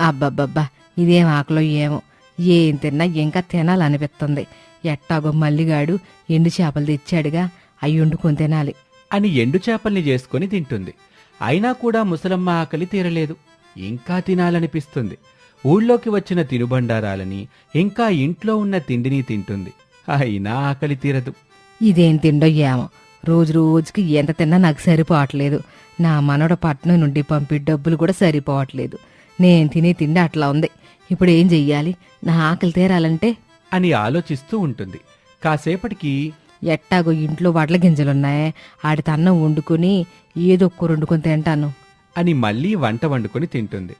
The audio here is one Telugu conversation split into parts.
అబ్బబ్బబ్బా ఇదేం ఆకలో ఏమో. ఏం తిన్నా ఇంకా తినాలనిపిస్తుంది ఎట్టాగో మల్లిగాడు ఎండు చేపలు తెచ్చాడుగా అవి వండుకొని తినాలి. అని ఎండు చేపల్ని చేసుకొని తింటుంది. అయినా కూడా ముసలమ్మ ఆకలి తీరలేదు. ఇంకా తినాలనిపిస్తుంది. ఊళ్ళోకి వచ్చిన తినుబండారాలని ఇంకా ఇంట్లో ఉన్న తిండిని తింటుంది. అయినా ఆకలి తీరదు. ఇదేం తిండో ఏమో. రోజు రోజుకి ఎంత తిన్నా నాకు సరిపోవట్లేదు. నా మనవడ పట్నం నుండి పంపి డబ్బులు కూడా సరిపోవట్లేదు. నేను తినే తిండి అట్లా ఉంది. ఇప్పుడు ఏం చెయ్యాలి? నా ఆకలి తీరాలంటే? అని ఆలోచిస్తూ ఉంటుంది. కాసేపటికి ఎట్టాగో ఇంట్లో వడ్ల గింజలున్నాయి. ఆడితే అన్నం వండుకుని ఏదో ఒక్క వండుకొని తింటాను. అని మళ్ళీ వంట వండుకొని తింటుంది.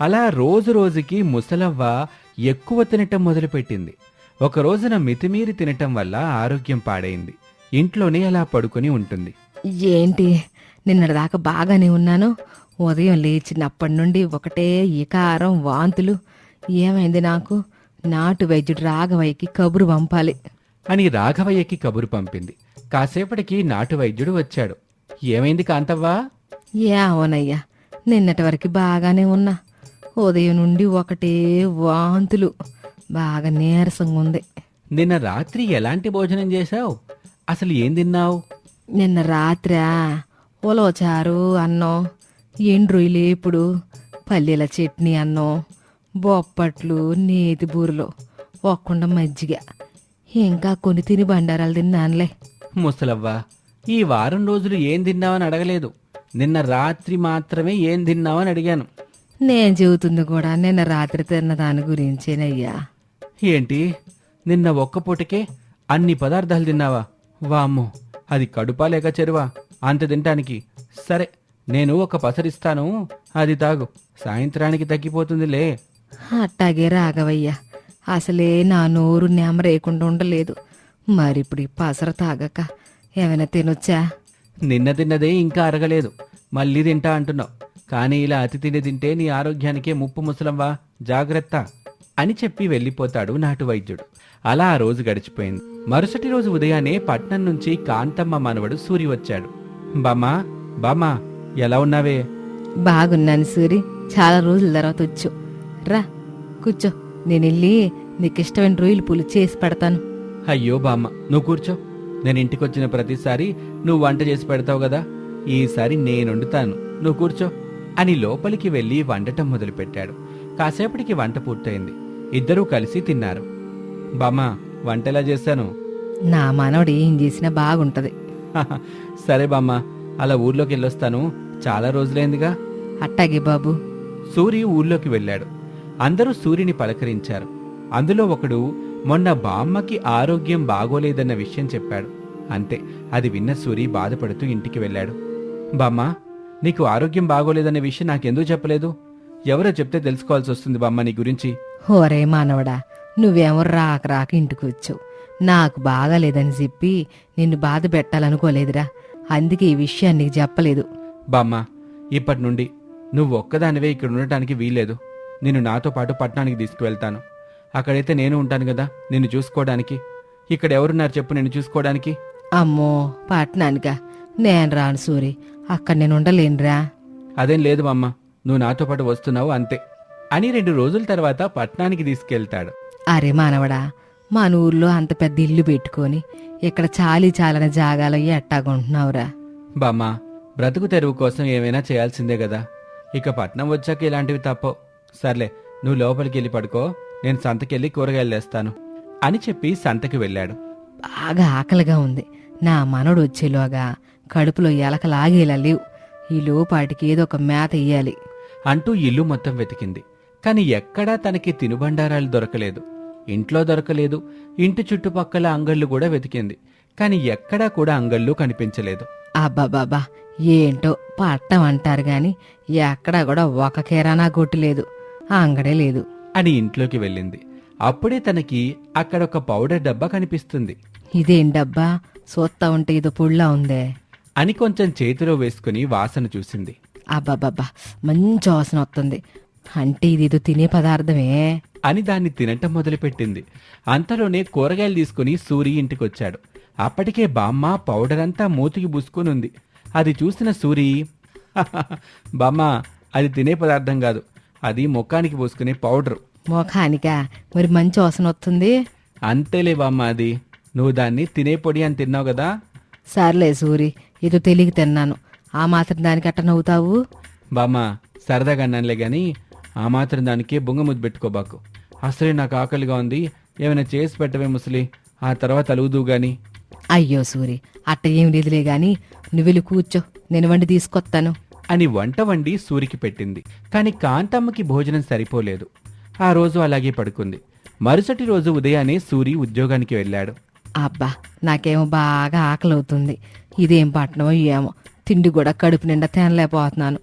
అలా రోజు రోజుకి ముసలవ్వ ఎక్కువ తినటం మొదలుపెట్టింది. ఒక రోజున మితిమీరి తినటం వల్ల ఆరోగ్యం పాడైంది. ఇంట్లోనే అలా పడుకొని ఉంటుంది. ఏంటి? నిన్నటిదాకా బాగానే ఉన్నాను. ఉదయం లేచినప్పటి నుండి ఒకటే ఇకారం వాంతులు. ఏమైంది నాకు? నాటు వైద్యుడు రాఘవయ్యకి కబురు పంపాలి. అని రాఘవయ్యకి కబురు పంపింది. కాసేపటికి నాటు వైద్యుడు వచ్చాడు. ఏమైంది కాంతవ్వా? ఏవోనయ్యా నిన్నటి వరకు బాగానే ఉన్నా. ఉదయం నుండి ఒకటే వాంతులు. బాగా నీరసంగా ఉంది. నిన్న రాత్రి ఎలాంటి భోజనం చేశావు? అసలు ఏం తిన్నావు? నిన్న రాత్రా? ఉలవచారు అన్నం ఎండ్రుయి లేపుడు పల్లీల చట్నీ అన్నం బొప్పట్లు నేతి బూరెలు ఒక్కుండా మజ్జిగ. ఇంకా కొన్ని తిని బండారాలు తిన్నానులే. ముసలవ్వా ఈ వారం రోజులు ఏం తిన్నావని అడగలేదు. నిన్న రాత్రి మాత్రమే ఏం తిన్నావని అడిగాను. నేను చెబుతుంది కూడా నిన్న రాత్రి తిన్న దాని గురించేనయ్యా. ఏంటి? నిన్న ఒక్క పూటకే అన్ని పదార్థాలు తిన్నావా? వామ్మో అది కడుపా లేక చెరువా? అంత తినటానికి. సరే నేను ఒక పసరిస్తాను. అది తాగు. సాయంత్రానికి తగ్గిపోతుందిలే. అట్టాగే రాఘవయ్య. అసలే నా నోరు నెమరేయకుండా ఉండలేదు. మరిప్పుడు ఈ పసర తాగక ఏమైనా తినొచ్చా? నిన్న తిన్నదే ఇంకా అరగలేదు. మళ్ళీ తింటా అంటున్నావు. కానీ ఇలా అతి తిండి తింటే నీ ఆరోగ్యానికే ముప్పు ముసలంవా జాగ్రత్త అని చెప్పి వెళ్ళిపోతాడు నాటు వైద్యుడు. అలా ఆ రోజు గడిచిపోయింది. మరుసటి రోజు ఉదయాన్నే పట్నం నుంచి కాంతమ్మ మనవడు సూరి వచ్చాడు. బామ్మా బామ్మా. ఎలా ఉన్నావే? బాగున్నాను సూరి. చాలా రోజుల తర్వాత వచ్చు. రా కూర్చో. నేను వెళ్ళి నీకు ఇష్టమైన రొయ్యలు పూలు చేసి పెడతాను. అయ్యో బామ్మ నువ్వు కూర్చో. నేను ఇంటికి వచ్చిన ప్రతిసారి నువ్వు వంట చేసి పెడతావు కదా. ఈసారి నేను వండుతాను. నువ్వు కూర్చో. అని లోపలికి వెళ్ళి వండటం మొదలుపెట్టాడు. కాసేపటికి వంట పూర్తయింది. ఇద్దరూ కలిసి తిన్నారు. బామ్మ వంట ఎలా చేశాను? నా మనవడు ఏం చేసినా బాగుంటది. "హహ, సరే బామ్మ అలా ఊర్లోకి వెళ్ళొస్తాను. చాలా రోజులైందిగా. అట్టాగే బాబు. సూరి ఊర్లోకి వెళ్ళాడు. అందరూ సూరిని పలకరించారు. అందులో ఒకడు మొన్న బామ్మకి ఆరోగ్యం బాగోలేదన్న విషయం చెప్పాడు. అంతే అది విన్న సూరి బాధపడుతూ ఇంటికి వెళ్ళాడు. బామ్మ నీకు ఆరోగ్యం బాగోలేదన్న విషయం నాకెందుకు చెప్పలేదు? ఎవరో చెప్తే తెలుసుకోవాల్సి వస్తుంది బామ్మ నీ గురించి. ఓరే మానవడా నువ్వేమో రాక రాక ఇంటికి వచ్చావు. నాకు బాగాలేదని చెప్పి నిన్ను బాధ పెట్టాలనుకోలేదురా. అందుకే ఈ విషయాన్ని నీకు చెప్పలేదు. బామ్మ ఇప్పటి నుండి నువ్వు ఒక్కదానివే ఇక్కడ ఉండటానికి వీల్లేదు. నిన్ను నాతో పాటు పట్టణానికి తీసుకువెళ్తాను. అక్కడైతే నేను ఉంటాను కదా నిన్ను చూసుకోవడానికి. ఇక్కడ ఎవరున్నారు చెప్పు నిన్ను చూసుకోవడానికి? అమ్మో పట్నానికా నేను రాను సూరి అక్కడ నేను ఉండలేనురా. అదేం లేదు బామ్మ నువ్వు నాతో పాటు వస్తున్నావు అంతే. అని రెండు రోజుల తర్వాత పట్టణానికి తీసుకెళ్తాడు. అరే మానవడా మన ఊర్లో అంత పెద్ద ఇల్లు పెట్టుకొని ఇక్కడ చాలీ చాలని జాగాలో ఎట్టాగుంటున్నావురా బామ్మ బ్రతుకు తెరువు కోసం ఏమైనా చేయాల్సిందే కదా. ఇక పట్నం వచ్చాక ఇలాంటివి తప్పవు. సర్లే నువ్వు లోపలికి వెళ్ళి పడుకో నేను సంతకెళ్ళి కూరగాయలు తెస్తాను అని చెప్పి సంతకి వెళ్ళాడు. బాగా ఆకలిగా ఉంది. నా మనడు వచ్చేలోగా కడుపులో ఎలకలాగేలా లేవు. ఈ లోపాటికి ఏదో ఒక మేత ఇయ్యాలి. అంటూ ఇల్లు మొత్తం వెతికింది. కాని ఎక్కడా తనకి తినుబండారాలు దొరకలేదు. ఇంట్లో దొరకలేదు. ఇంటి చుట్టుపక్కల అంగళ్ళు కూడా వెతికింది. కాని ఎక్కడా కూడా అంగళ్ళు కనిపించలేదు. అబ్బాబాబా ఏంటో పట్టం అంటారు గాని ఎక్కడా కూడా ఒక కిరాణా కొట్టు లేదు ఆ అంగడే లేదు. అని ఇంట్లోకి వెళ్ళింది. అప్పుడే తనకి అక్కడ ఒక పౌడర్ డబ్బా కనిపిస్తుంది. ఇదేం డబ్బా? సోత్తా ఉంటే ఇది పుళ్ళా ఉందే? అని కొంచెం చేతిలో వేసుకుని వాసన చూసింది. అబ్బాబాబా మంచి వాసన వస్తుంది. అంటే ఇదేదో తినే పదార్థమే? అని దాన్ని తినటం మొదలుపెట్టింది. అంతలోనే కూరగాయలు తీసుకుని సూరి ఇంటికొచ్చాడు. అప్పటికే బామ్మ పౌడర్ అంతా మూతికి పూసుకుని ఉంది అది చూసిన సూరి బామ్మ అది తినే పదార్థం కాదు. అది ముఖానికి పూసుకునే పౌడరు. ముఖానికా? మరి మంచి వాసన వస్తుంది? అంతేలే బామ్మ అది. నువ్వు దాన్ని తినే పొడి అని తిన్నావు కదా? సర్లే సూరి ఏదో తెలియక తిన్నాను. ఆ మాత్రం దానికి అట్ట నవ్వుతావు? బామ్మ సరదాగా అన్నానులే గాని ఆ మాత్రం దానికి బొంగ ముద్దు పెట్టుకోబాకు అసలే నాకు ఆకలిగా ఉంది. ఏమైనా చేసి పెట్టవే ముసలి. ఆ తర్వాత అలుగుదు గాని. అయ్యో సూరి అట్ట ఏం లేదులే గాని నువ్వు వెళ్ళి కూర్చో నేను వండి తీసుకొస్తాను. అని వంట వండి సూరికి పెట్టింది. కాని కాంతమ్మకి భోజనం సరిపోలేదు. ఆ రోజు అలాగే పడుకుంది. మరుసటి రోజు ఉదయాన్నే సూరి ఉద్యోగానికి వెళ్ళాడు. అబ్బా నాకేమో బాగా ఆకలి అవుతుంది ఇదేం పట్టణమో ఏమో. తిండి కూడా కడుపు నిండా తినలేకపోతున్నాను.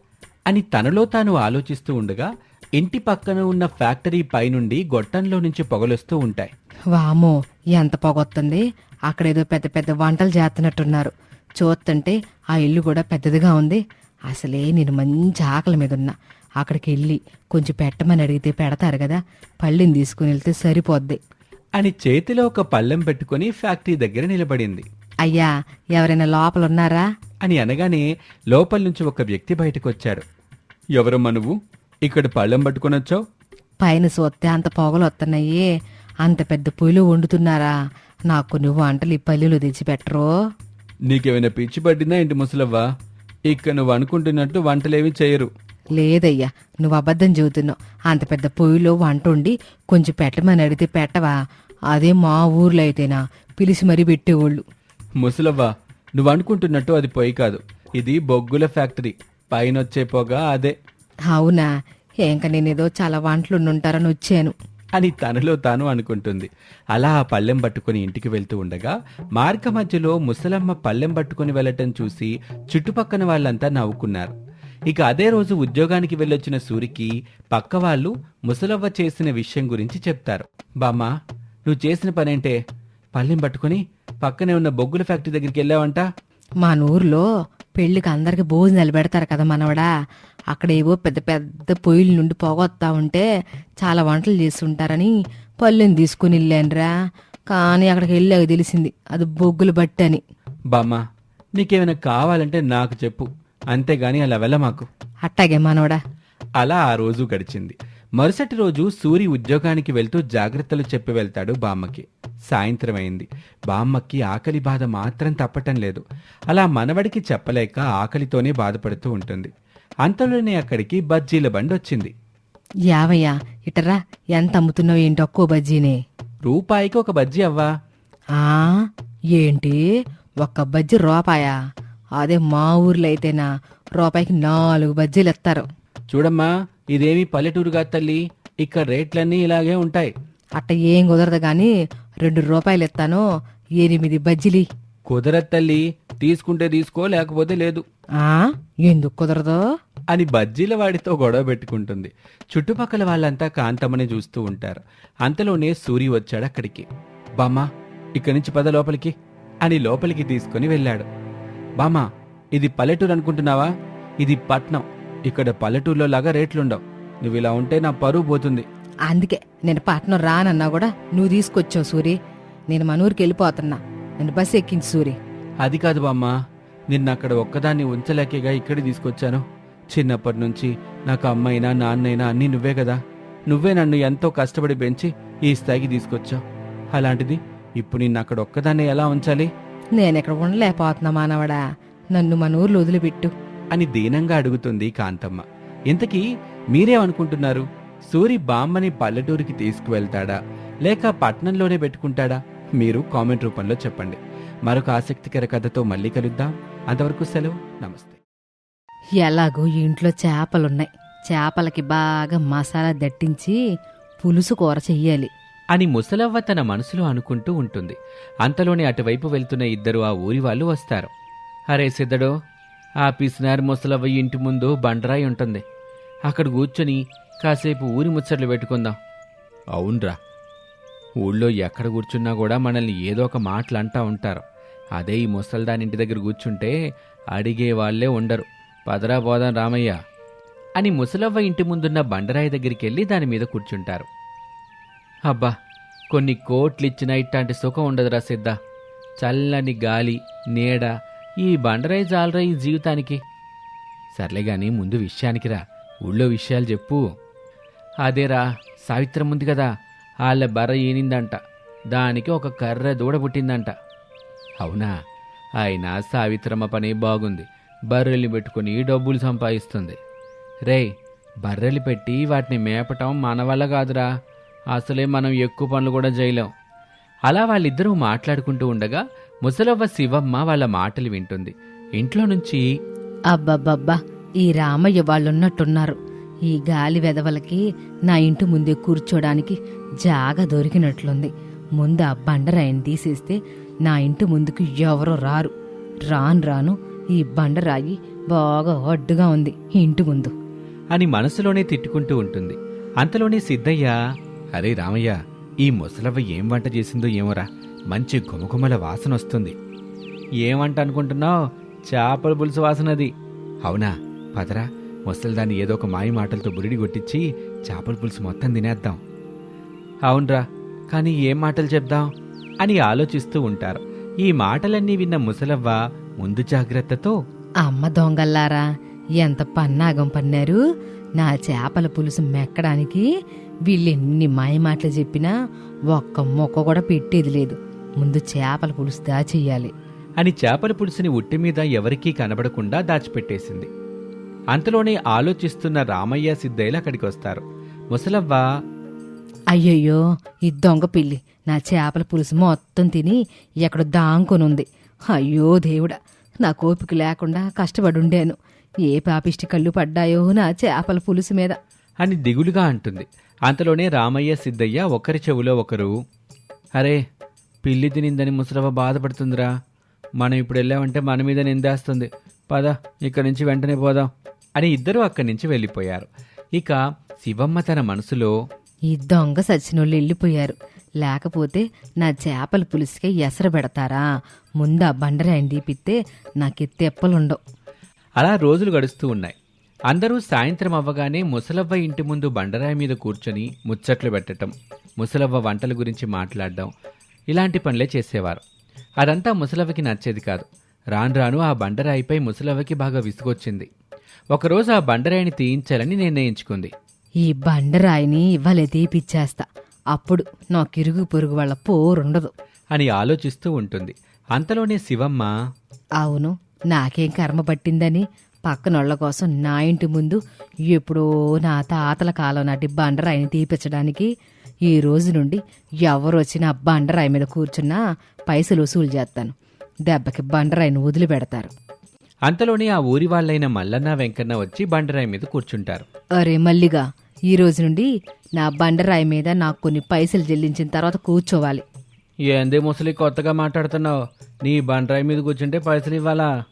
అని తనలో తాను ఆలోచిస్తూ ఉండగా ఇంటి పక్కన ఉన్న ఫ్యాక్టరీ పైనుండి గొట్టంలో నుంచి పొగలొస్తూ ఉంటాయి. వామో ఎంత పొగొస్తుంది అక్కడేదో పెద్ద పెద్ద వంటలు చేస్తున్నట్టున్నారు. చూస్తుంటే ఆ ఇల్లు కూడా పెద్దదిగా ఉంది. అసలే నేను మంచి ఆకలి మీద ఉన్నా. అక్కడికి వెళ్ళి కొంచెం పెట్టమని అడిగితే పెడతారు కదా పళ్ళిని తీసుకుని వెళ్తే సరిపోద్ది. అని చేతిలో ఒక పళ్ళెం పెట్టుకుని ఫ్యాక్టరీ దగ్గర నిలబడింది. అయ్యా ఎవరైనా లోపల ఉన్నారా అని అనగానే లోపల నుంచి ఒక వ్యక్తి బయటకొచ్చాడు ఎవరమ్మా నువ్వు? ఇక్కడ పళ్ళెం పట్టుకొనొచ్చావు పైన సోత్తే అంత పొగలు వస్తున్నాయి అంత పెద్ద పొయ్యిలో వండుతున్నారా. నాకు కొన్ని వంటలు ఈ పల్లెలో తెచ్చిపెట్టరు నీకేమైనా పిచ్చి పట్టిందా ఇంటి ముసలవ్వా? ఇక్కడ నువ్వు అనుకుంటున్నట్టు వంటలేవి చేయరు. లేదయ్యా నువ్వు అబద్ధం చెబుతున్నావు. అంత పెద్ద పొయ్యిలో వంట వండి కొంచెం పెట్టమని అడిగితే పెట్టవా? అదే మా ఊర్లో అయితేనా? పిలిచి మరీ పెట్టేవాళ్ళు. ముసలవ్వా నువ్వు అనుకుంటున్నట్టు అది పొయ్యి కాదు. ఇది బొగ్గుల ఫ్యాక్టరీ. పైన వచ్చే పొగ అదే. అవునా? ఇంకా నేనేదో చాలా వంటలు ఉంటారని వచ్చాను. అని తనలో తాను అనుకుంటుంది. అలా ఆ పళ్ళెం పట్టుకుని ఇంటికి వెళ్తూ ఉండగా మార్గ మధ్యలో ముసలమ్మ పళ్ళెం పట్టుకుని వెళ్ళటం చూసి చుట్టుపక్కన వాళ్ళంతా నవ్వుకున్నారు. ఇక అదే రోజు ఉద్యోగానికి వెళ్ళొచ్చిన సూరికి పక్క వాళ్ళు ముసలవ్వ చేసిన విషయం గురించి చెప్తారు. బామ్మ నువ్వు చేసిన పనేంటే? పళ్ళెం పట్టుకుని పక్కనే ఉన్న బొగ్గుల ఫ్యాక్టరీ దగ్గరికి వెళ్ళావంట? మా ఊర్లో పెళ్ళికి అందరికి భోజనాలు పెడతారు కదా మనవడా. అక్కడ ఏవో పెద్ద పెద్ద పొయ్యిల నుండి పొగొత్తా ఉంటే చాలా వంటలు చేస్తుంటారని పళ్ళెని తీసుకుని వెళ్ళానురా. కానీ అక్కడికి వెళ్ళాక తెలిసింది. అది బొగ్గులు బట్టి అని. బామ్మ నీకేమైనా కావాలంటే నాకు చెప్పు. అంతేగాని అలా వెళ్ళ మాకు అట్టాగే మనవడా. అలా ఆ రోజు గడిచింది. మరుసటి రోజు సూరి ఉద్యోగానికి వెళ్తూ జాగ్రత్తలు చెప్పి వెళ్తాడు బామ్మకి. సాయంత్రం అయింది బామ్మకి ఆకలి బాధ మాత్రం తప్పటం లేదు. అలా మనవడికి చెప్పలేక ఆకలితోనే బాధపడుతూ ఉంటుంది. అంతలోనే అక్కడికి బజ్జీల బండి వచ్చింది. యావయ్యా ఇటరా ఎంత అమ్ముతున్నావు ఏంటి ఒక్కో బజ్జీనే? రూపాయికి ఒక బజ్జీ అవ్వా? ఆ ఏంటి? ఒక్క బజ్జీ రూపాయా? అదే మా ఊర్లో అయితేనా రూపాయికి నాలుగు బజ్జీలు ఇస్తారు. చూడమ్మా ఇదేమి పల్లెటూరు కాదు తల్లి ఇక్కడ రేట్లన్నీ ఇలాగే ఉంటాయి. అట్ట ఏం కుదరదు గాని రెండు రూపాయలు ఇస్తాను ఎనిమిది బజ్జీలి కుదరదు తల్లి తీసుకుంటే తీసుకో లేకపోతే లేదు. ఆ? ఎందుకు కుదరదు? అని బజ్జీల వాడితో గొడవ పెట్టుకుంటుంది. చుట్టుపక్కల వాళ్ళంతా కాంతమ్మని చూస్తూ ఉంటారు. అంతలోనే సూరి వచ్చాడు అక్కడికి. బామ్మా ఇక్కడి నుంచి పద లోపలికి అని లోపలికి తీసుకుని వెళ్ళాడు. బామ్మా ఇది పల్లెటూరు అనుకుంటున్నావా? ఇది పట్నం. ఇక్కడ పల్లెటూరులో లాగా రేట్లుండవు. నువ్వు ఇలా ఉంటే నా పరువు పోతుంది. అందుకే నేను పట్నం రానన్నా కూడా నువ్వు తీసుకొచ్చావు సూరి. నేను మన ఊరికి వెళ్ళిపోతున్నా. నేను బస్సు ఎక్కించి సూరి. అది కాదు బామ్మా. నిన్న అక్కడ ఒక్కదాన్ని ఉంచలేకేగా ఇక్కడికి తీసుకొచ్చాను. చిన్నప్పటి నుంచి నాకు అమ్మైనా నాన్నైనా అన్నీ నువ్వే కదా. నువ్వే నన్ను ఎంతో కష్టపడి పెంచి ఈ స్థాయికి తీసుకొచ్చావు. అలాంటిది ఇప్పుడు నిన్ను అక్కడ ఒక్కదాన్ని ఎలా ఉంచాలి? నేను ఇక్కడ ఉండలేకపోతున్నా మానవడా. నన్ను మన ఊర్లో వదిలిపెట్టు. అని దీనంగా అడుగుతుంది కాంతమ్మ. ఇంతకీ మీరేమనుకుంటున్నారు? సూరి బామ్మని పల్లెటూరికి తీసుకువెళ్తాడా? లేక పట్నంలోనే పెట్టుకుంటాడా? మీరు కామెంట్ రూపంలో చెప్పండి. మరొక ఆసక్తికర కథతో మళ్ళీ కలుద్దాం. అంతవరకు సెలవు. నమస్తే. ఎలాగో ఇంట్లో చేపలున్నాయి. చేపలకి బాగా మసాలా దట్టించి పులుసు కూర చెయ్యాలి. అని ముసలవ్వ తన మనసులో అనుకుంటూ ఉంటుంది. అంతలోనే అటువైపు వెళ్తున్న ఇద్దరు ఆ ఊరి వాళ్ళు వస్తారు. అరే సిద్ధడో ఆ పిసినారి ముసలవ్వ ఇంటి ముందు బండరాయి ఉంటుంది. అక్కడ కూర్చొని కాసేపు ఊరి ముచ్చట్లు పెట్టుకుందాం. అవునరా. ఊళ్ళో ఎక్కడ కూర్చున్నా కూడా మనల్ని ఏదో ఒక మాటలు అంటా ఉంటారు. అదే ఈ ముసల్దాని ఇంటి దగ్గర కూర్చుంటే అడిగే వాళ్ళే ఉండరు. పదరా పోదాం రామయ్య. అని ముసలవ్వ ఇంటి ముందున్న బండరాయి దగ్గరికి వెళ్ళి దాని మీద కూర్చుంటారు. అబ్బా కొన్ని కోట్లిచ్చినా ఇట్లాంటి సుఖం ఉండదురా సిద్ధ. చల్లని గాలి నీడ ఈ బండరాయి జాలరా ఈ జీవితానికి. సర్లే గాని ముందు విషయానికి రా. ఊళ్ళో విషయాలు చెప్పు. అదేరా సావిత్రం ఉంది కదా. వాళ్ళ బర్ర ఈనిందంట. దానికి ఒక కర్ర దూడ పుట్టిందంట. అవునా? అయినా సావిత్రమ్మ పని బాగుంది. బర్రెల్ని పెట్టుకుని డబ్బులు సంపాదిస్తుంది. రే బర్రెలు పెట్టి వాటిని మేపటం మన వల్ల కాదురా. అసలే మనం ఎక్కువ పనులు కూడా చేయలేం అలా వాళ్ళిద్దరూ మాట్లాడుకుంటూ ఉండగా ముసలవ్వ శివమ్మ వాళ్ళ మాటలు వింటుంది. ఇంట్లో నుంచి అబ్బబ్బబ్బా ఈ రామయ్య వాళ్ళున్నట్టున్నారు. ఈ గాలి వెదవలకి నా ఇంటి ముందే కూర్చోడానికి జాగా దొరికినట్లుంది. ముందు ఆ బండరాయిని తీసేస్తే నా ఇంటి ముందుకు ఎవరో రారు. రాను రాను ఈ బండరాయి బాగా అడ్డుగా ఉంది ఇంటి ముందు. అని మనసులోనే తిట్టుకుంటూ ఉంటుంది. అంతలోనే సిద్ధయ్య అరే రామయ్య ఈ ముసలవ్వ ఏం వంట చేసిందో ఏమోరా? మంచి గుమగుమల వాసన వస్తుంది. ఏమంట అనుకుంటున్నావు చేపల పులుసు వాసనది. అవునా? పదరా ముసలిదాన్ని ఏదో ఒక మాయ మాటలతో బురిడి కొట్టించి చేపల పులుసు మొత్తం తినేద్దాం. అవునరా కానీ ఏం మాటలు చెప్దాం? అని ఆలోచిస్తూ ఉంటారు. ఈ మాటలన్నీ విన్న ముసలవ్వ ముందు జాగ్రత్తతో అమ్మ దొంగల్లారా ఎంత పన్నాగం పన్నారు? నా చేపల పులుసు మెక్కడానికి వీళ్ళెన్ని మాయమాటలు చెప్పినా ఒక్క మొక్క కూడా పెట్టేది లేదు. ముందు చేపల పులుసు దాచెయ్యాలి అని చేపల పులుసుని ఉట్టి మీద ఎవరికీ కనబడకుండా దాచిపెట్టేసింది. అంతలోనే ఆలోచిస్తున్న రామయ్య సిద్ధయ్యలు అక్కడికి వస్తారు. ముసలవ్వ అయ్యయ్యో ఈ దొంగ పిల్లి. నా చేపల పులుసు మొత్తం తిని ఎక్కడ దాంకొనుంది. అయ్యో దేవుడా నా కోపిక లేకుండా కష్టపడి ఉండాను ఏ పాపిష్టి కళ్ళు పడ్డాయో నా చేపల పులుసు మీద. అని దిగులుగా అంటుంది. అంతలోనే రామయ్య సిద్ధయ్య ఒకరి చెవులో ఒకరు అరే పిల్లి తినిందని ముసలవ్వ బాధపడుతుందిరా. మనం ఇప్పుడు వెళ్ళామంటే మన మీద నిందేస్తుంది. పద ఇక్కడి నుంచి వెంటనే పోదాం అని ఇద్దరూ అక్కడి నుంచి వెళ్ళిపోయారు. ఇక శివమ్మ తన మనసులో ఈ దొంగ సచ్చినోళ్ళు వెళ్ళిపోయారు. లేకపోతే నా చేపల పులుసుకే ఎసరు పెడతారా? ముందు ఆ బండరాయిని తీపిస్తే నాకు తెప్పలుండవు. అలా రోజులు గడుస్తూ ఉన్నాయి. అందరూ సాయంత్రం అవ్వగానే ముసలవ్వ ఇంటి ముందు బండరాయి మీద కూర్చొని ముచ్చట్లు పెట్టటం ముసలవ్వ వంటల గురించి మాట్లాడడం ఇలాంటి పనులే చేసేవారు. అదంతా ముసలవ్వకి నచ్చేది కాదు. రాను రాను ఆ బండరాయిపై ముసలవ్వకి బాగా విసుగొచ్చింది. ఒకరోజు ఆ బండరాయిని తీయించాలని నిర్ణయించుకుంది. ఈ బండరాయిని ఇవ్వలే తీపిచ్చేస్తా. అప్పుడు నాకు ఇరుగు పొరుగు వాళ్ళ పోరుండదు. అని ఆలోచిస్తూ ఉంటుంది. అంతలోనే శివమ్మ అవును నాకేం కర్మ పట్టిందని పక్కనోళ్ళ కోసం నా ఇంటి ముందు ఎప్పుడో నా తాతల కాలం నాటి బండరాయిని తీపించడానికి ఈ రోజు నుండి ఎవరు వచ్చినా బండరాయి మీద కూర్చున్నా పైసలు వసూలు చేస్తాను. దెబ్బకి బండరాయిని వదిలిపెడతారు. అంతలోనే ఆ ఊరి వాళ్ళైన మల్లన్న వెంకన్న వచ్చి బండరాయి మీద కూర్చుంటారు. అరే మల్లిగా ఈ రోజు నుండి నా బండరాయి మీద నాకు కొన్ని పైసలు చెల్లించిన తర్వాత కూర్చోవాలి. ఏందే ముసలి కొత్తగా మాట్లాడుతున్నావు? నీ బండరాయి మీద కూర్చుంటే పైసలు ఇవ్వాలా?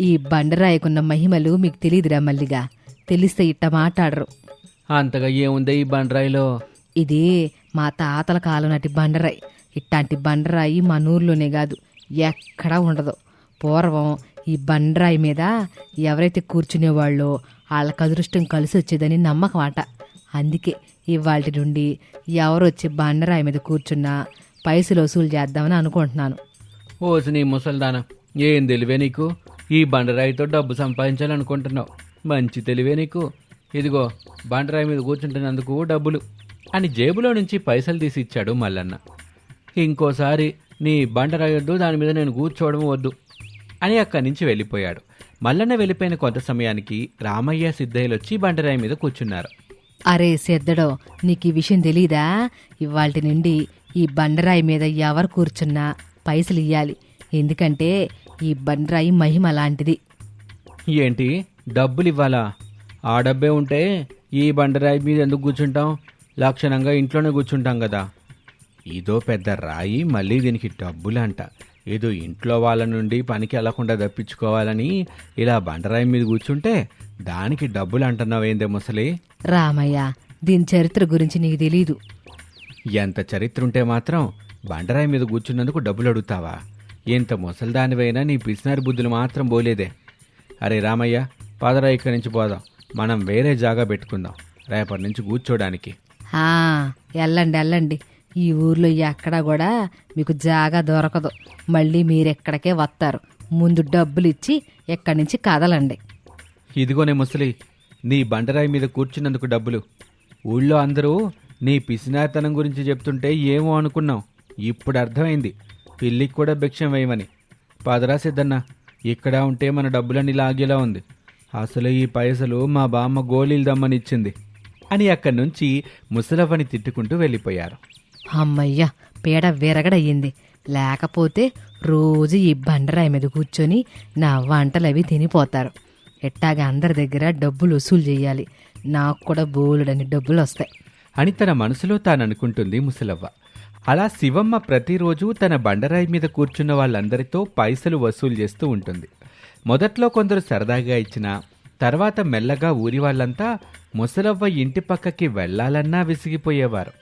ఈ బండరాయికున్న మహిమలు మీకు తెలియదురా మల్లిగా తెలిస్తే ఇట్ట మాట్లాడరు. అంతగా ఏముందే ఈ బండరాయిలో? ఇది మా తాతల కాలం నాటి బండరాయి. ఇట్లాంటి బండరాయి మన ఊర్లోనే కాదు ఎక్కడా ఉండదు. పూర్వం ఈ బండరాయి మీద ఎవరైతే కూర్చునేవాళ్ళో వాళ్ళకి అదృష్టం కలిసి వచ్చేదని నమ్మకం అట. అందుకే ఇవాళ నుండి ఎవరు వచ్చి బండరాయి మీద కూర్చున్నా పైసలు వసూలు చేద్దామని అనుకుంటున్నాను. ఓసి నీ ముసల్దాన ఏం తెలివే నీకు? ఈ బండరాయితో డబ్బు సంపాదించాలనుకుంటున్నావు. మంచి తెలివే నీకు. ఇదిగో బండరాయి మీద కూర్చుంటున్నందుకు డబ్బులు. అని జేబులో నుంచి పైసలు తీసి ఇచ్చాడు మల్లన్న. ఇంకోసారి నీ బండరాయి వద్దు దాని మీద నేను కూర్చోవడం వద్దు అని అక్కడి నుంచి వెళ్ళిపోయాడు. మల్లన్న వెళ్ళిపోయిన కొంత సమయానికి రామయ్య సిద్ధయ్యలు వచ్చి బండరాయి మీద కూర్చున్నారు. అరే సిద్ధడో నీకు ఈ విషయం తెలీదా? ఇవాళ నుండి ఈ బండరాయి మీద ఎవరు కూర్చున్నా పైసలు ఇయ్యాలి. ఎందుకంటే ఈ బండరాయి మహిమ లాంటిది. ఏంటి? డబ్బులు ఇవ్వాలా ఆ డబ్బే ఉంటే ఈ బండరాయి మీద ఎందుకు కూర్చుంటాం? లక్షణంగా ఇంట్లోనే కూర్చుంటాం కదా ఇదో పెద్ద రాయి మళ్ళీ దీనికి డబ్బులంట. ఏదో ఇంట్లో వాళ్ళ నుండి పనికి వెళ్ళకుండా తప్పించుకోవాలని ఇలా బండరాయి మీద కూర్చుంటే దానికి డబ్బులు అంటున్నావేందే ముసలి? రామయ్య దీని చరిత్ర గురించి నీకు తెలీదు. ఎంత చరిత్ర ఉంటే మాత్రం బండరాయి మీద కూర్చున్నందుకు డబ్బులు అడుగుతావా ఎంత ముసలిదానివైనా నీ పిసినారి బుద్ధులు మాత్రం పోలేదే అరే రామయ్య పాదరా ఇక్కడి నుంచి పోదాం. మనం వేరే జాగా పెట్టుకుందాం. రేపటి నుంచి కూర్చోడానికి. వెళ్ళండి వెళ్ళండి ఈ ఊర్లో ఎక్కడా కూడా మీకు జాగా దొరకదు. మళ్ళీ మీరెక్కడికే వస్తారు. ముందు డబ్బులు ఇచ్చి ఎక్కడి నుంచి కదలండి. ఇదిగోనే ముసలి నీ బండరాయి మీద కూర్చున్నందుకు డబ్బులు. ఊళ్ళో అందరూ నీ పిసినాతనం గురించి చెప్తుంటే ఏమో అనుకున్నాం ఇప్పుడు అర్థమైంది. పిల్లికి కూడా భిక్షం వేయమని. పదరా సిద్ధన్న ఇక్కడ ఉంటే మన డబ్బులన్నీ లాగేలా ఉంది. అసలు ఈ పైసలు మా బామ్మ గోళీలు దమ్మనిచ్చింది. అని అక్కడి నుంచి ముసలవ్వని తిట్టుకుంటూ వెళ్ళిపోయారు. అమ్మయ్య పీడ విరగడయ్యింది. లేకపోతే రోజు ఈ బండరాయి మీద కూర్చొని నా వంటలవి తినిపోతారు. ఎట్టాగా అందరి దగ్గర డబ్బులు వసూలు చేయాలి. నాకు కూడా బోలుడని డబ్బులు వస్తాయి. అని తన మనసులో తాను అనుకుంటుంది ముసలవ్వ. అలా శివమ్మ ప్రతిరోజు తన బండరాయి మీద కూర్చున్న వాళ్ళందరితో పైసలు వసూలు చేస్తూ ఉంటుంది. మొదట్లో కొందరు సరదాగా ఇచ్చినా తర్వాత మెల్లగా ఊరి వాళ్ళంతా ముసలవ్వ ఇంటి పక్కకి వెళ్ళాలన్నా విసిగిపోయేవారు.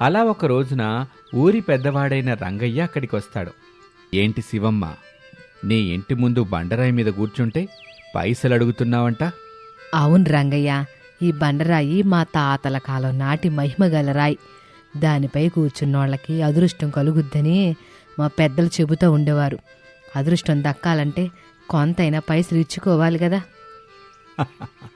అలా ఒక రోజున ఊరి పెద్దవాడైన రంగయ్య అక్కడికి వస్తాడు ఏంటి శివమ్మ నీ ఇంటి ముందు బండరాయి మీద కూర్చుంటే పైసలు అడుగుతున్నావంట అవును రంగయ్య ఈ బండరాయి మా తాతల కాలం నాటి మహిమగల రాయి. దానిపై కూర్చున్నోళ్ళకి అదృష్టం కలుగుద్దని మా పెద్దలు చెబుతూ ఉండేవారు. అదృష్టం దక్కాలంటే కొంతైనా పైసలు ఇచ్చుకోవాలి కదా.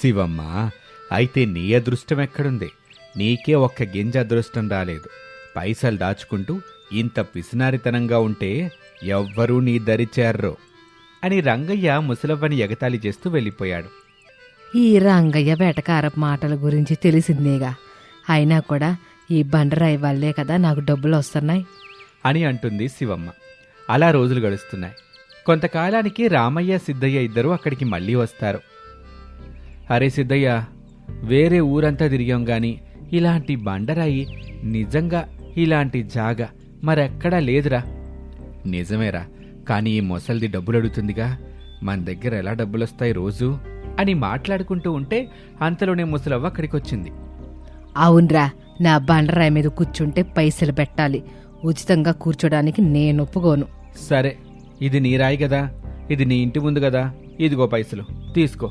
శివమ్మ అయితే నీ అదృష్టం ఎక్కడుంది? నీకే ఒక్క గింజ అదృష్టం రాలేదు. పైసలు దాచుకుంటూ ఇంత పిసినారితనంగా ఉంటే ఎవ్వరూ నీ దరి చేర్రో అని రంగయ్య ముసలవ్వని ఎగతాళి చేస్తూ వెళ్ళిపోయాడు. ఈ రంగయ్య వేటకారపు మాటల గురించి తెలిసిందేగా? అయినా కూడా ఈ బండరాయి వల్లే కదా నాకు డబ్బులు వస్తున్నాయి? అని అంటుంది శివమ్మ. అలా రోజులు గడుస్తున్నాయి. కొంతకాలానికి రామయ్య సిద్ధయ్య ఇద్దరూ అక్కడికి మళ్ళీ వస్తారు. అరే సిద్ధయ్య వేరే ఊరంతా తిరిగాం గాని ఇలాంటి బండరాయి నిజంగా ఇలాంటి జాగ మరెక్కడా లేదురా. నిజమేరా కానీ ఈ మొసల్ది డబ్బులు అడుగుతుందిగా మన దగ్గర ఎలా డబ్బులొస్తాయి రోజు? అని మాట్లాడుకుంటూ ఉంటే అంతలోనే ముసలవ్వ అక్కడికొచ్చింది. అవునరా నా బండరాయి మీద కూర్చుంటే పైసలు పెట్టాలి. ఉచితంగా కూర్చోడానికి నేను ఒప్పుకోను. సరే ఇది నీ రాయి కదా ఇది నీ ఇంటి ముందు కదా ఇదిగో పైసలు తీసుకో.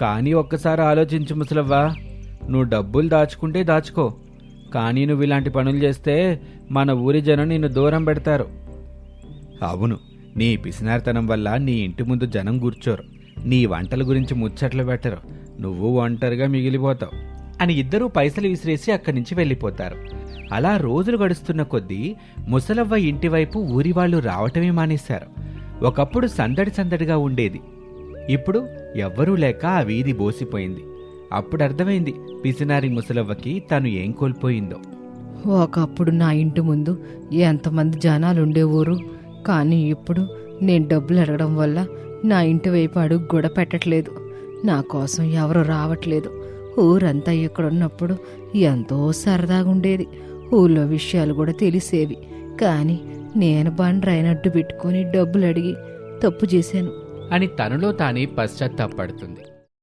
కానీ ఒక్కసారి ఆలోచించు ముసలవ్వా నువ్వు డబ్బులు దాచుకుంటే దాచుకో. కానీ నువ్వు ఇలాంటి పనులు చేస్తే మన ఊరి జనం నిన్ను దూరం పెడతారు. అవును నీ పిసినారితనం వల్ల నీ ఇంటి ముందు జనం కూర్చోరు. నీ వంటల గురించి ముచ్చట్లు పెట్టరు. నువ్వు ఒంటరిగా మిగిలిపోతావు అని ఇద్దరూ పైసలు విసిరేసి అక్కడి నుంచి వెళ్ళిపోతారు. అలా రోజులు గడుస్తున్న కొద్దీ ముసలవ్వ ఇంటివైపు ఊరి వాళ్ళు రావటమే మానేశారు. ఒకప్పుడు సందడి సందడిగా ఉండేది. ఇప్పుడు ఎవ్వరూ లేక ఆ వీధి బోసిపోయింది. అప్పుడు అర్థమైంది పిసినారి ముసలవ్వకి తను ఏం కోల్పోయిందో. ఒకప్పుడు నా ఇంటి ముందు ఎంతమంది జనాలు ఉండేవారు కానీ ఇప్పుడు నేను డబ్బులు అడగడం వల్ల నా ఇంటి వైపు అడుగు కూడా పెట్టట్లేదు. నా కోసం ఎవరు రావట్లేదు. ఊరంతా ఇక్కడున్నప్పుడు ఎంతో సరదాగా ఉండేది ఊళ్ళో విషయాలు కూడా తెలిసేవి. కానీ నేను బండ్రైనట్టు పెట్టుకొని డబ్బులు అడిగి తప్పు చేశాను. అని తనలో తానే పశ్చాత్తాపడుతుంది.